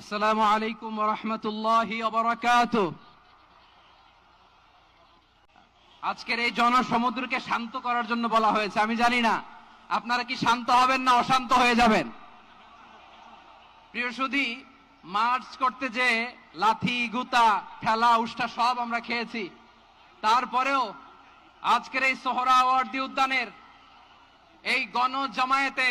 আসসালামু আলাইকুম রহমতুল্লাহ আজকের এই জনসমুদ্রকে শান্ত করার জন্য বলা হয়েছে, আমি জানি না। আপনারা কি শান্ত হবেন না অশান্ত হয়ে যাবেন? প্রিয় সুধী, মার্চ করতে যে লাথি, গুতা, ঠেলা, উষ্টা সব আমরা খেয়েছি, তারপরেও আজকের এই সোহরাওয়ার্দী উদ্যানের এই গণ জামায়াতে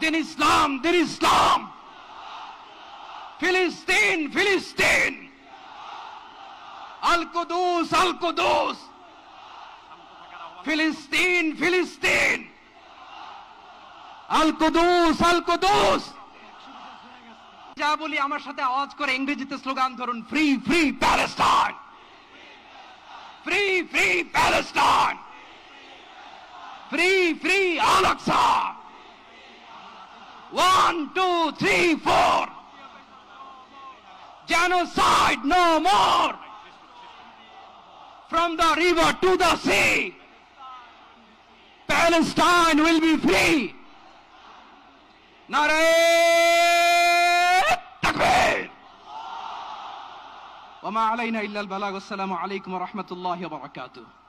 দিন ইসলাম দিন ইসলাম ফিলিস্তিন ফিলিস্তিন আল কুদুস ফিলিস্তিন ফিলিস্তিন আল কুদুস যা বলি আমার সাথে আওয়াজ করে ইংরেজিতে স্লোগান ধরুন free free Palestine free free Palestine free free আলাক্সা One, two, three, four. Genocide no more. From the river to the sea. Palestine will be free. نعرة Takbir. وما علينا إلا البلاغ والسلام عليكم ورحمة الله وبركاته